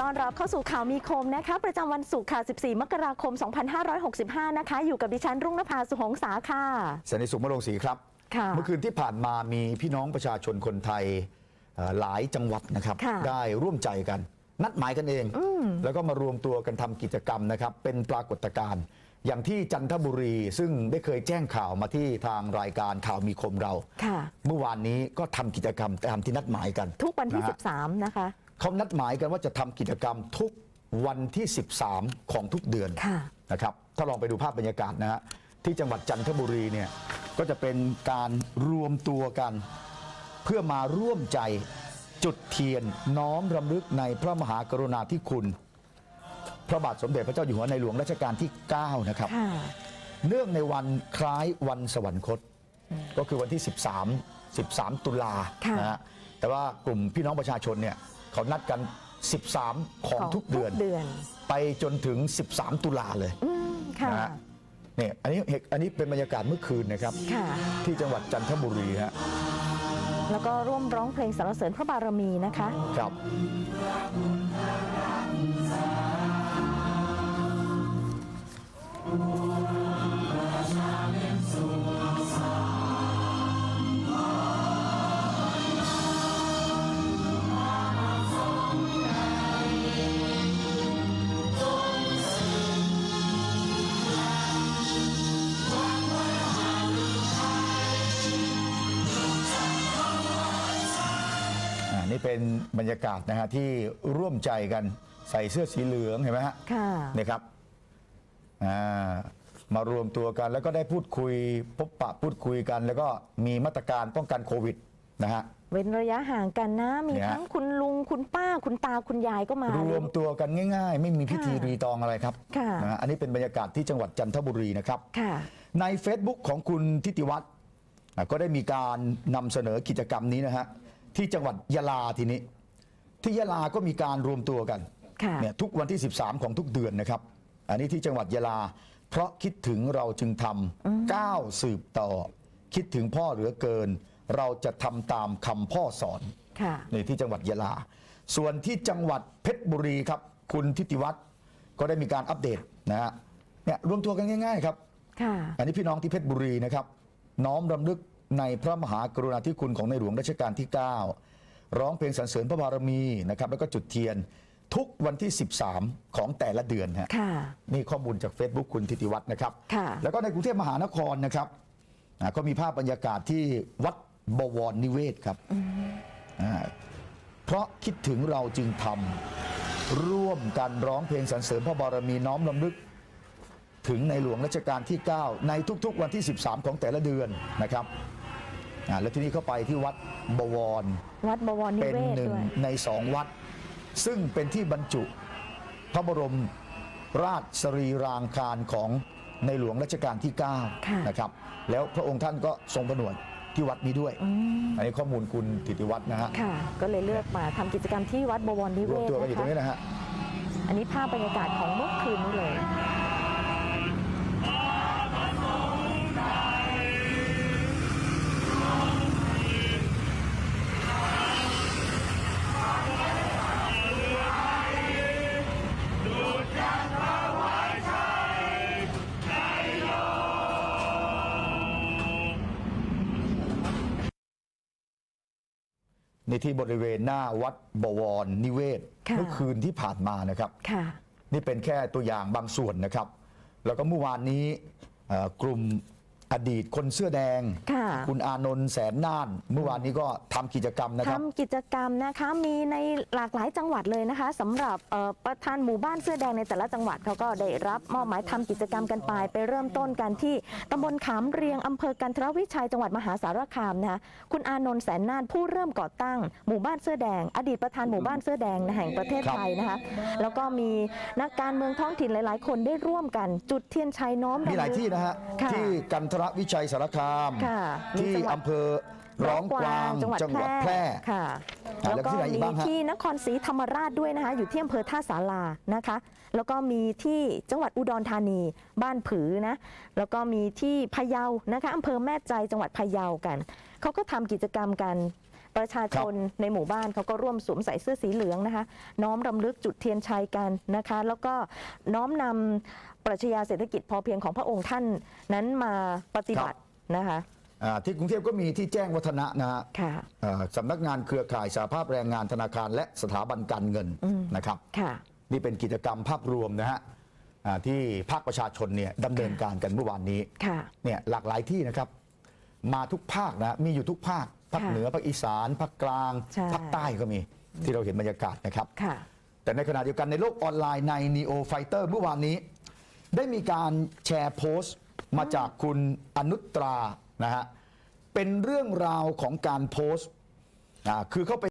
ตอนรับเข้าสู่ข่าวมีคมนะคะ ประจำวันศุกร์ค่ะ 14 มกราคม 2565 นะคะ อยู่กับดิฉันรุ่งนภาสุหงษาค่ะสนิทสุขมรงศรีครับค่ะเมื่อคืนที่ผ่านมามีพี่น้องประชาชนคนไทยเอ่อหลายจังหวัดนะครับค่ะได้ร่วมใจกัน นัดหมายกันเอง แล้วก็มารวมตัวกันทำกิจกรรมนะครับ เป็นปรากฏการณ์อย่างที่จันทบุรีซึ่งได้เคยแจ้งข่าวมาที่ทางรายการข่าวมีคมเราค่ะเมื่อวานนี้ก็ทำกิจกรรมตามที่นัดหมายกัน ทุกวันที่ะฮะ13 นะคะ เขานัดหมายกันว่าจะทำกิจกรรมทุกวันที่ 13 ของทุกเดือนค่ะ นะครับ ถ้าลองไปดูภาพบรรยากาศนะฮะที่จังหวัดจันทบุรีเนี่ยก็จะเป็นการรวมตัวกัน เพื่อมาร่วมใจจุดเทียนน้อมรำลึกในพระมหากรุณาธิคุณ พระบาทสมเด็จพระเจ้าอยู่หัวในหลวงรัชกาลที่ 9 นะครับ ค่ะ เนื่องในวันคล้ายวันสวรรคต ก็คือวันที่ 13 13 ตุลาค่ะ นะฮะแต่ว่ากลุ่มพี่น้องประชาชนเนี่ย เขานัดกัน 13 ของทุกเดือน เดือน ไปจนถึง 13 ตุลาเลยอืมค่ะ นะฮะเนี่ยอันนี้เหตุอันนี้เป็นบรรยากาศเมื่อคืนนะครับ ค่ะ ที่จังหวัดจันทบุรีฮะแล้วก็ร่วมร้องเพลงสรรเสริญพระบารมีนะคะ ครับ นี่เป็นบรรยากาศนะฮะที่ร่วมใจกันใส่เสื้อสีเหลืองเห็นไหมฮะค่ะนี่ครับอ่ามารวมตัวกันแล้วก็ได้พูดคุยพบปะพูดคุยกัน แล้วก็มีมาตรการป้องกันโควิดนะฮะ เว้นระยะห่างกันนะ มีเนี่ย ทั้งคุณลุงคุณป้าคุณตาคุณยายก็มารวมตัวกันง่าย ๆ ไม่มีพิธีค่ะรีตองอะไรครับค่ะ นะฮะอันนี้เป็นบรรยากาศที่จังหวัดจันทบุรีนะครับ ค่ะ ใน Facebook ของคุณทิติวัฒน์อะก็ได้มีการนำเสนอกิจกรรมนี้นะฮะ ที่จังหวัดยะลาทีนี้ ที่ยะลาก็มีการรวมตัวกันค่ะ เนี่ยทุกวันที่ 13 ของทุกเดือนนะครับ อันนี้ที่จังหวัดยะลา เพราะคิดถึงเราจึงทำก้าวสืบต่อ คิดถึงพ่อเหลือเกิน เราจะทำตามคำพ่อสอน ค่ะ ในที่จังหวัดยะลา ส่วนที่จังหวัดเพชรบุรีครับ คุณทิติวัฒน์ก็ได้มีการอัปเดตนะฮะเนี่ยรวมตัวกันง่าย ๆ ครับ ค่ะ อันนี้พี่น้องที่เพชรบุรีนะครับ น้อมรำลึก ในพระมหากรุณาธิคุณของในหลวงรัชกาลที่ 9 ร้องเพลงสรรเสริญพระบารมีนะครับแล้วก็จุดเทียนทุกวันที่ 13 ของแต่ละเดือนฮะค่ะ นี่ข้อมูลจาก Facebook คุณทิติวัฒน์นะครับ ค่ะ แล้วก็ในกรุงเทพมหานครนะครับอ่าก็มีภาพบรรยากาศที่วัดบวรนิเวศครับอ่าเพราะคิดถึงเราจึงทำร่วมกันร้องเพลงสรรเสริญพระบารมีน้อมรำลึก ถึงในหลวงรัชกาลที่ 9 ในทุกๆวันที่ 13 ของแต่ละเดือนนะครับ อ่าแล้วที่นี้เข้าไปที่วัดบวร วัดบวรนิเป็นเวศหนึ่งด้วย ในสองวัด ซึ่งเป็นที่บรรจุพระบรมราชสรีรางคารของในหลวงรัชกาลที่ ค่ะ 9 นะครับ แล้วพระองค์ท่านก็ทรงผนวดที่วัดนี้ด้วยอันนี้ข้อมูลคุณธิติวัฒน์นะฮะค่ะ ก็เลยเลือกมาทำกิจกรรมที่วัดบวรนิรเววมศตัวกันอยู่ตรงนี้นะคะนะฮะอันนี้ภาพบรรยากาศของเมื่อคืนนี้เลย ในที่บริเวณหน้าวัดบวรนิเวศค่ะ เมื่อคืนที่ผ่านมานะครับ ค่ะ นี่เป็นแค่ตัวอย่างบางส่วนนะครับ แล้วก็เมื่อวานนี้เอ่อกลุ่ม อดีตคนเสื้อแดง ค่ะ คุณอานนท์แสนน่าน เมื่อวานนี้ก็ทำกิจกรรมนะครับ ทำกิจกรรมนะคะมีในหลากหลายจังหวัดเลยนะคะสำหรับเอ่อประธานหมู่บ้านเสื้อแดงในแต่ละจังหวัดเขาก็ได้รับมอบหมายทำกิจกรรมกันไป ไปเริ่มต้นกันที่ตำบลขามเรียงอำเภอกันทรวิชัยจังหวัดมหาสารคามนะคะคุณอานนท์แสนน่านผู้เริ่มก่อตั้งหมู่บ้านเสื้อแดง อดีตประธานหมู่บ้านเสื้อแดงแห่งประเทศครับไทยนะคะแล้วก็มีนักการเมืองท้องถิ่นหลาย ๆ คนได้ร่วมกันจุดเทียนชัยน้อมมีหลายรำลึกที่นะฮะ ค่ะที่กันทรวิชัยสารคาม ค่ะมีที่จังหวัด อำเภอร้องกวางจังหวัดจังหวัดแพร่ ค่ะอ่าแล้วก็แล้วที่ไหนอีกมีบ้างฮะ ที่นครศรีธรรมราชด้วยนะคะ อยู่ที่อำเภอท่าสารานะคะ แล้วก็มีที่จังหวัดอุดรธานีบ้านผือนะ แล้วก็มีที่พะเยานะคะอำเภอแม่ใจจังหวัดพะเยากันเขาก็ทำกิจกรรมกัน ประชาชนในหมู่บ้านเขาก็ร่วมสวมใส่เสื้อสีเหลืองนะคะ น้อมรำลึกจุดเทียนชัยกันนะคะ แล้วก็น้อมนำปรัชญาเศรษฐกิจพอเพียงของพระองค์ท่านนั้นมาปฏิบัตินะคะอ่าที่กรุงเทพก็มีที่แจ้งวัฒนะนะฮะค่ะ อ่าสำนักงานเครือข่ายสหภาพแรงงานธนาคารและสถาบันการเงินนะครับ ค่ะ นี่เป็นกิจกรรมภาพรวมนะฮะอ่าที่ภาคประชาชนเนี่ยดำเนินการกันเมื่อวานนี้ค่ะ เนี่ยหลากหลายที่นะครับ มาทุกภาคนะมีอยู่ทุกภาค ภาคค่ะเหนือภาคอีสานภาคกลางใช่ภาคใต้ก็มีที่เราเห็นบรรยากาศนะครับค่ะแต่ในขณะเดียวกันในโลกออนไลน์ใน Neo Fighter เมื่อวานนี้ ได้มีการแชร์โพสต์มาจากคุณอนุตรานะฮะเป็นเรื่องราวของการโพสต์อ่าคือเขาไป